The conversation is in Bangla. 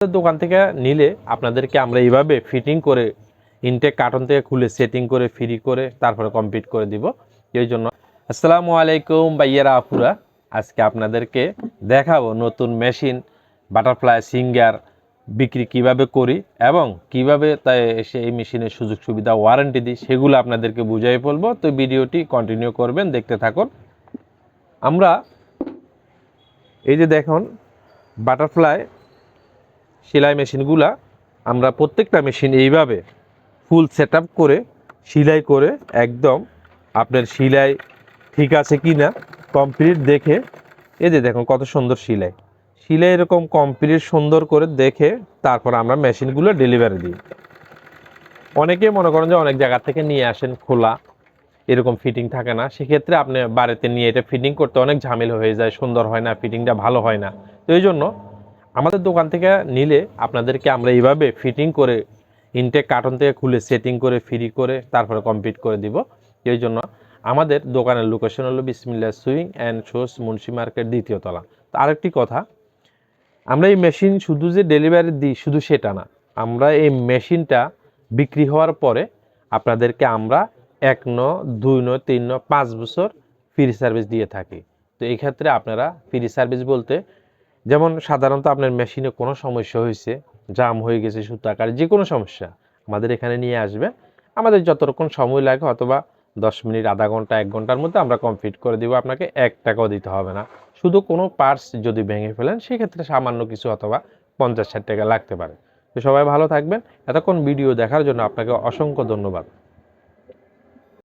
দোকান থেকে নিলে আপনাদেরকে আমরা এইভাবে ফিটিং করে ইনটেক কার্টন থেকে খুলে সেটিং করে ফ্রি করে, তারপরে কমপ্লিট করে দিব। এই জন্য আসসালামু আলাইকুম বাইয়ারা আপুরা। আজকে আপনাদেরকে দেখাবো নতুন মেশিন বাটারফ্লাই সিঙ্গার বিক্রি কীভাবে করি এবং কীভাবে তাই সেই মেশিনের সুযোগ সুবিধা ওয়ারেন্টি দিই, সেগুলো আপনাদেরকে বুঝাই বলব। তো ভিডিওটি কন্টিনিউ করবেন, দেখতে থাকুন। আমরা এই যে দেখুন বাটারফ্লাই সেলাই মেশিনগুলা, আমরা প্রত্যেকটা মেশিন এইভাবে ফুল সেট করে, সেলাই করে একদম আপনার সেলাই ঠিক আছে কি না কমপ্লিট দেখে, এই যে দেখুন কত সুন্দর সেলাই। সেলাই এরকম কমপ্লিট সুন্দর করে দেখে তারপর আমরা মেশিনগুলো ডেলিভারি দিই। অনেকে মনে করেন যে অনেক জায়গা থেকে নিয়ে আসেন খোলা, এরকম ফিটিং থাকে না, সেক্ষেত্রে আপনি বাড়িতে নিয়ে এটা ফিটিং করতে অনেক ঝামেলা হয়ে যায়, সুন্দর হয় না ফিটিংটা ভালো হয় না। তো এই জন্য আমাদের দোকান থেকে নিলে আপনাদেরকে আমরা এইভাবে ফিটিং করে ইনটেক কার্টন থেকে খুলে সেটিং করে ফ্রি করে তারপরে কমপ্লিট করে দিব। এই জন্য আমাদের দোকানের লোকেশন হলো Bismillah swing and shoes Munshi market দ্বিতীয় তলা। তো আরেকটি কথা, আমরা এই মেশিন শুধু যে ডেলিভারি দিই, শুধু সেটা না, আমরা এই মেশিনটা বিক্রি হওয়ার পরে আপনাদেরকে আমরা এক ন দুই ন তিন ন পাঁচ বছর ফ্রি সার্ভিস দিয়ে থাকি। তো এই ক্ষেত্রে আপনারা ফ্রি সার্ভিস বলতে যেমন সাধারণত আপনার মেশিনে কোনো সমস্যা হয়েছে জাম হয়ে গেছে, সুতো আকারে, যে কোনো সমস্যা, আমাদের এখানে নিয়ে আসবে। আমাদের যতক্ষণ সময় লাগে, অথবা দশ মিনিট, আধা ঘণ্টা, এক ঘণ্টার মধ্যে আমরা কমপ্লিট করে দিব, আপনাকে এক টাকাও দিতে হবে না। শুধু কোনো পার্টস যদি ভেঙে ফেলেন, সেক্ষেত্রে সামান্য কিছু অথবা পঞ্চাশ ষাট টাকা লাগতে পারে। তো সবাই ভালো থাকবেন। এতক্ষণ ভিডিও দেখার জন্য আপনাকে অসংখ্য ধন্যবাদ।